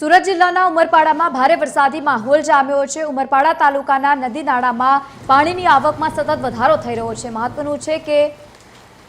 સુરત જિલ્લાના ઉમરપાડામાં ભારે વરસાદી માહોલ જામ્યો છે. ઉમરપાડા તાલુકાના નદી નાળામાં પાણીની આવકમાં સતત વધારો થઈ રહ્યો છે. મહત્વનું છે કે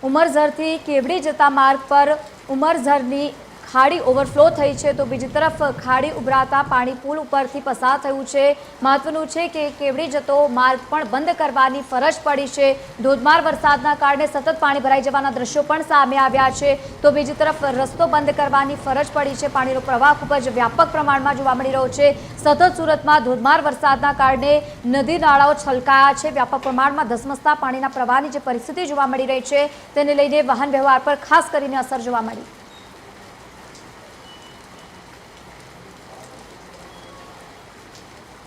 ઉમરઝરથી કેવડી જતા માર્ગ પર ઉમરઝરની ખાડી ઓવરફ્લો થઈ છે, તો બીજી તરફ ખાડી ઉભરાતા પાણી પુલ ઉપરથી પસાર થયું છે. મહત્વનું છે કે કેવડી જતો માર્ગ પણ બંધ કરવાની ફરજ પડી છે. ધોધમાર વરસાદના કારણે સતત પાણી ભરાઈ જવાના દ્રશ્યો પણ સામે આવ્યા છે. તો બીજી તરફ રસ્તો બંધ કરવાની ફરજ પડી છે. પાણીનો પ્રવાહ ખૂબ જ વ્યાપક પ્રમાણમાં જોવા મળી રહ્યો છે. સતત સુરતમાં ધોધમાર વરસાદના કારણે નદી નાળાઓ છલકાયા છે. વ્યાપક પ્રમાણમાં ધસમસતા પાણીના પ્રવાહની જે પરિસ્થિતિ જોવા મળી રહી છે, તેને લઈને વાહન વ્યવહાર પર ખાસ કરીને અસર જોવા મળી.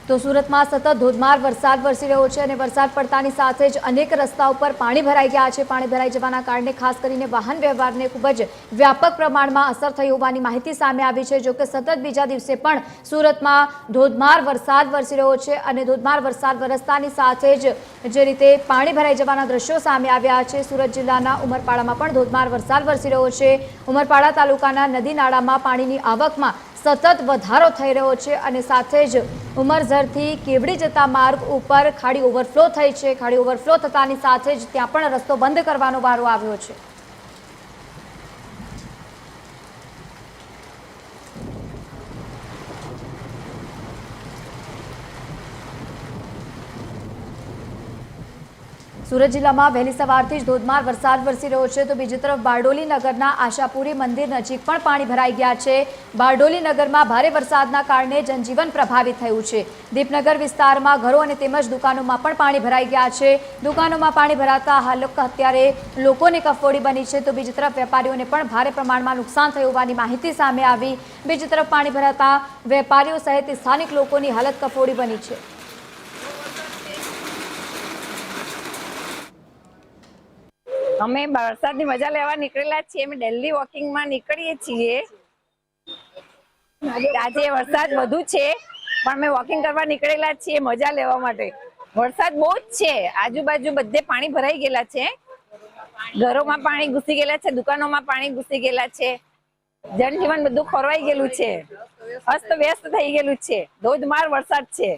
તો સુરતમાં સતત ધોધમાર વરસાદ વરસી રહ્યો છે અને વરસાદ પડતાની સાથે જ અનેક રસ્તા ઉપર પાણી ભરાઈ ગયા છે. પાણી ભરાઈ જવાના કારણે ખાસ કરીને વાહન વ્યવહારને ખૂબ જ વ્યાપક પ્રમાણમાં અસર થઈ હોવાની માહિતી સામે આવી છે. જોકે સતત બીજા દિવસે પણ સુરતમાં ધોધમાર વરસાદ વરસી રહ્યો છે અને ધોધમાર વરસાદ વરસતાની સાથે જ જે રીતે પાણી ભરાઈ જવાના દ્રશ્યો સામે આવ્યા છે. સુરત જિલ્લાના ઉમરપાડામાં પણ ધોધમાર વરસાદ વરસી રહ્યો છે. ઉમરપાડા તાલુકાના નદી નાળામાં પાણીની આવકમાં સતત વધારો થઈ રહ્યો છે અને સાથે જ ઉમરઝરથી કેવડી જતા માર્ગ ઉપર ખાડી ઓવરફ્લો થઈ છે. ખાડી ઓવરફ્લો થતાની સાથે જ ત્યાં પણ રસ્તો બંધ કરવાનો વારો આવ્યો છે. સુરત જિલ્લામાં વહેલી સવારથી જ ધોધમાર વરસાદ વરસી રહ્યો છે. તો બીજી તરફ બારડોલી નગરના આશાપુરી મંદિર નજીક પણ પાણી ભરાઈ ગયા છે. બારડોલી નગરમાં ભારે વરસાદના કારણે જનજીવન પ્રભાવિત થયું છે. દીપનગર વિસ્તારમાં ઘરો અને તેમજ દુકાનોમાં પણ પાણી ભરાઈ ગયા છે. દુકાનોમાં પાણી ભરાતા હાલ અત્યારે લોકોને કફોડી બની છે. તો બીજી તરફ વેપારીઓને પણ ભારે પ્રમાણમાં નુકસાન થયું હોવાની માહિતી સામે આવી. બીજી તરફ પાણી ભરાતા વેપારીઓ સહિત સ્થાનિક લોકોની હાલત કફોડી બની છે. અમે વરસાદની મજા લેવા નીકળેલા છીએ. અમે ડેલી વોકિંગમાં નીકળીએ છીએ. આજે વરસાદ વધુ છે, પણ અમે વોકિંગ કરવા નીકળેલા છીએ મજા લેવા માટે. વરસાદ બહુ જ છે. આજુબાજુ બધે પાણી ભરાઈ ગયેલા છે. ઘરોમાં પાણી ઘૂસી ગયેલા છે, દુકાનોમાં પાણી ઘૂસી ગયેલા છે. જનજીવન બધું ખોરવાઈ ગયેલું છે. અસ્ત વ્યસ્ત થઈ ગયેલું છે. ધોધમાર વરસાદ છે.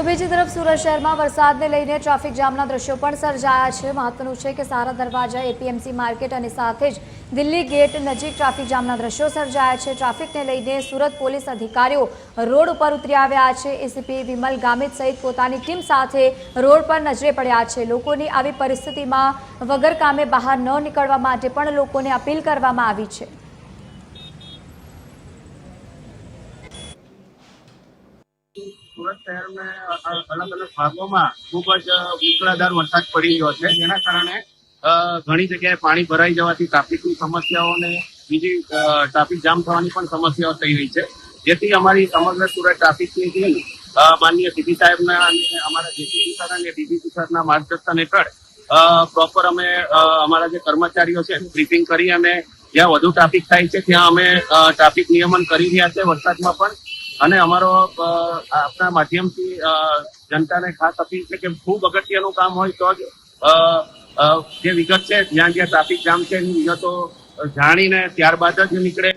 તો બીજી તરફ સુરત શહેરમાં વરસાદને લઈને ટ્રાફિક જામના દ્રશ્યો પણ સર્જાયા છે. મહત્વનું છે કે સારા દરવાજા એપીએમસી માર્કેટ અને સાથે જ દિલ્હી ગેટ નજીક ટ્રાફિક જામના દ્રશ્યો સર્જાયા છે. ટ્રાફિકને લઈને સુરત પોલીસ અધિકારીઓ રોડ ઉપર ઉતરી આવ્યા છે. એસીપી વિમલ ગામિત સહિત પોતાની ટીમ સાથે રોડ પર નજરે પડ્યા છે. લોકોની આવી પરિસ્થિતિમાં વગર કામે બહાર ન નીકળવા માટે પણ લોકોને અપીલ કરવામાં આવી છે. સુરત શહેરમાં અલગ અલગ ભાગોમાં ખૂબ જ વરસાદ પડી રહ્યો છે. જેના કારણે ઘણી જગ્યાએ પાણી ભરાઈ જવાથી ટ્રાફિકની સમસ્યાઓ અને બીજી ટ્રાફિક જામ થવાની પણ સમસ્યાઓ થઈ રહી છે. જેથી અમારી સમગ્ર સુરત ટ્રાફિકની ટીમ માનનીય સીપી સાહેબના અને અમારા જેસીબી સર અને ડીજીપી સરના માર્ગદર્શન હેઠળ પ્રોપર અમે અમારા જે કર્મચારીઓ છે, બ્રીફિંગ કરી અને જ્યાં વધુ ટ્રાફિક થાય છે, ત્યાં અમે ટ્રાફિક નિયમન કરી રહ્યા છે. વરસાદમાં પણ અને અમારો આપના માધ્યમથી જનતાને ખાસ અપીલ છે કે ખૂબ અગત્યનું કામ હોય તો જ જે વિગત છે, જ્યાં જ્યાં ટ્રાફિક જામ છે એની વિગતો જાણીને ત્યારબાદ જ નીકળે.